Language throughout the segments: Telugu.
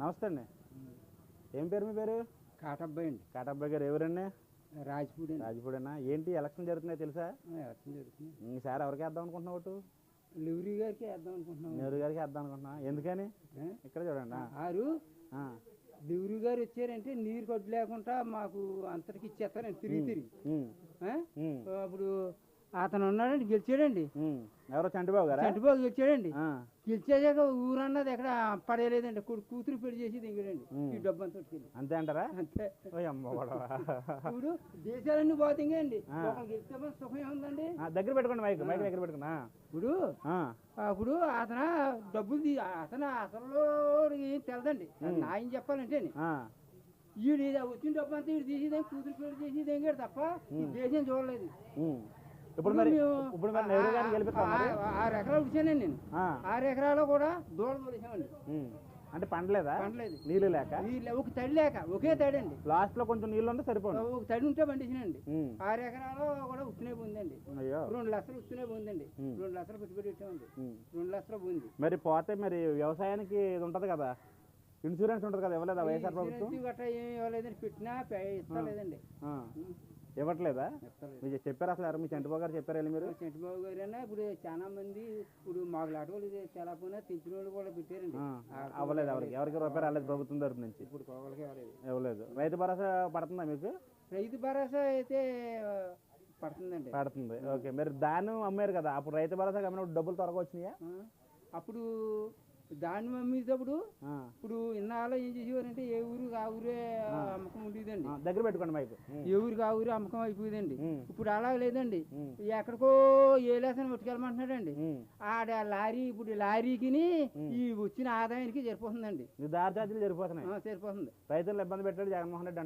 నమస్తే అండి. ఏం పేరు మీ పేరు? కాటబ్బాయి అండి. కాటబ్బాయి గారు ఎవరండి? రాజపూడి రాజపూడేనా ఏంటి ఎలక్షన్ జరుగుతున్నాయి తెలుసా? ఎలక్షన్ జరుగుతుంది ఈసారి ఎవరికి వేద్దాం అనుకుంటున్నావు ఓటు? లివరీ గారికి వేద్దాం అనుకుంటున్నాం. నెహ్రూ గారికి వేద్దాం అనుకుంటున్నా ఎందుకని? ఇక్కడ చూడండి ఆరు. లివరీ గారు వచ్చారంటే నీరు కొట్టు లేకుండా మాకు అంతటికి ఇచ్చేస్తారండి తిరిగి తిరిగి. అప్పుడు అతను ఉన్నాడండి గెలిచాడండి. ఎవరో చంటిబాబు గారా? చంటిబాబు గెలిచాడండి. గెలిచేదాక ఊరన్నది ఎక్కడ పడేయలేదండి. కూతురు పెళ్ళి చేసి దిగాడండి. ఈ డబ్బు అంతా అంతే అంటారా? అంతే. ఇప్పుడు దేశాలన్నీ పోతుంగే అండి. గెలిస్తే మన సుఖం ఆ, దగ్గర పెట్టుకోండి మైక్ మైక్ దగ్గర పెట్టుకుని ఆ, ఇప్పుడు అప్పుడు అతను డబ్బులు తీ అతను అసలు ఏం తెలదండి. నాయన చెప్పాలంటే ఈడు ఇది వచ్చిన డబ్బు అంతా ఈడు తీసేదేం కూతురు పెళ్ళి చేసేది తప్ప ఈ దేశం చూడలేదు. ఇప్పుడు మరి ఇప్పుడు మరి నెహ్రూ గారిని గెలిపిస్తాం ఆరు ఎకరాలు ఇచ్చానండి నేను. ఆరు ఎకరాలు కూడా దూడ తోలేసామండి ఉమ్. అంటే పండలేదా? పండలేదు. నీళ్ళు లేక? ఒక తడి లేక ఒకే తడి అండి లాస్ట్లో కొంచెం నీళ్ళు ఉంటే సరిపోను. ఒక తడి ఉంటే పండించినండి. ఆరు ఎకరాలు కూడా ఉత్తునే పోయిందండి రెండు లక్షలు ఉత్తునే పోయిందండి. రెండు లక్షలు పెట్టుబడి పెట్టామండి. రెండు లక్షలు పోయింది మరి పోతే మరి వ్యవసాయానికి ఇది ఉంటది కదా? ఇన్సూరెన్స్ ఉంటది కదా? ఇవ్వలేదా వైఎస్ఆర్ ప్రభుత్వం? గట్రా ఏమి ఇవ్వలేదండి. పెట్టినా ఇస్తలేదండి. ఇవ్వట్లేదా? మీరు చెప్పారు అసలు ఎవరు? మీ చంటిబాబు గారు చెప్పారు వెళ్ళి మీరు? చంటిబాబు గారైనా ఇప్పుడు చాలా మంది ఇప్పుడు మాకు లాంటి వాళ్ళు ఇది చాలా పోయినా తెచ్చిన వాళ్ళు కూడా పెట్టారండి. అవ్వలేదు ఎవరికి. ఎవరికి రూపాయలు రాలేదు ప్రభుత్వం తరపు నుంచి. ఇప్పుడు కోగలకి ఇవ్వలేదు. రైతు భరోసా పడుతుందా మీకు? రైతు భరోసా అయితే పడుతుందండి. పడుతుంది. ఓకే. మరి దాన్ని అమ్మారు కదా. అప్పుడు రైతు భరోసా అమ్మినప్పుడు డబ్బులు త్వరగా వచ్చినాయా? అప్పుడు దాన్ని అమ్మేటప్పుడు. ఇప్పుడు ఇన్నాళ్ళు ఏం చేసేవారంటే ఏ ఊరు ఆ ఊరే అమ్మకం ఉండేదండి. దగ్గర పెట్టుకోండి మైక్. ఏ ఊరికి ఆ ఊరే అమ్మకం అయిపోయిందండి. ఇప్పుడు అలా లేదండి. ఎక్కడికో ఏ లేసని పట్టుకెళ్ళమంటున్నాడండి. ఆడ లారీ ఇప్పుడు లారీకిని ఈ వచ్చిన ఆదాయానికి సరిపోతుందండి. దారి సరిపోతున్నాయి. సరిపోతుంది. రైతులను ఇబ్బంది పెట్టాడు జగన్మోహన్ రెడ్డి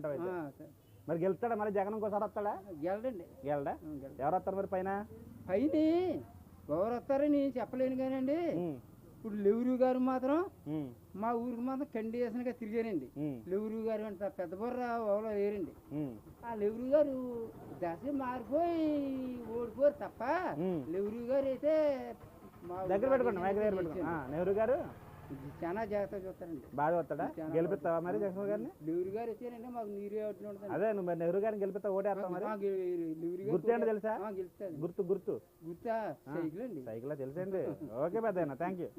సరే. మరి గెలుస్తాడా? మరి జగన్ ఇంకోసారి వస్తాడా? గెలడండి. గెలడా. ఎవరు వస్తారు మరి పైన? పైన ఎవరు వస్తారని చెప్పలేను కానండి. లెవరు గారు మాత్రం. మా ఊరికి మాత్రం కండిషన్గా తిరిగారండి. లెవరు గారు అంట పెద్ద బొర్ర లేరండి ఉమ్. ఆ లెవరు గారు దశ మారిపోయి ఓడిపోరు తప్ప. లెవరు గారు అయితే దగ్గర పెట్టుకోండి మైక్ దగ్గర పెట్టుకోండి. ఆ, నెహ్రూ గారు? చాలా జాగ్రత్తగా చూస్తారండి. బాగా వస్తాడా గెలిపిస్తావా మరి జగన్ గారిని? లెవరు గారు వచ్చారంటే మాకు నీరు ఉంటుంది అదే నువ్వు మరి నెహ్రూ గారిని గెలిపిస్తావు ఓటేస్తావు మరి? గుర్తు ఏంటో తెలుసా? గుర్తు గుర్తు. గుర్తా. సైకిల్ అండి. సైకిల్ తెలుసండి ఓకే పెద్ద థ్యాంక్ యూ